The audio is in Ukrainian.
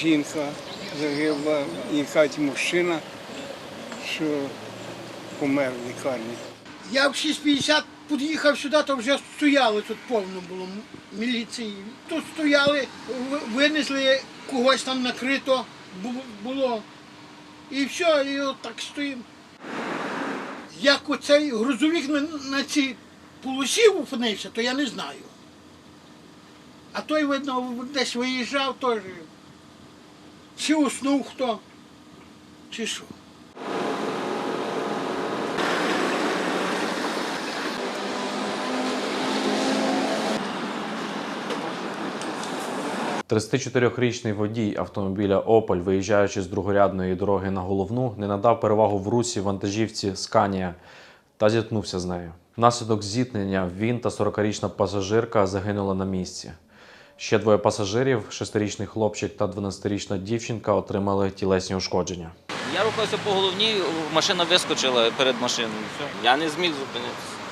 жінка загибла, і хаті мужчина, що помер в лікарні. Я в 6.50 під'їхав сюди, то вже стояли тут повно було міліції. Тут стояли, винесли когось там накрито було. І все, і от так стоїмо. Як оцей грузовик на, на цій полосі опинився, то я не знаю. А той, видно, десь виїжджав теж. Чи уснув хто, чи що. 34-річний водій автомобіля Опель, виїжджаючи з другорядної дороги на головну, не надав перевагу в русі вантажівці Сканія та зіткнувся з нею. Внаслідок зіткнення він та 40-річна пасажирка загинули на місці. Ще двоє пасажирів, 6-річний хлопчик та 12-річна дівчинка, отримали тілесні ушкодження. Я рухався по головній, машина вискочила перед машиною. Я не зміг зупинитися.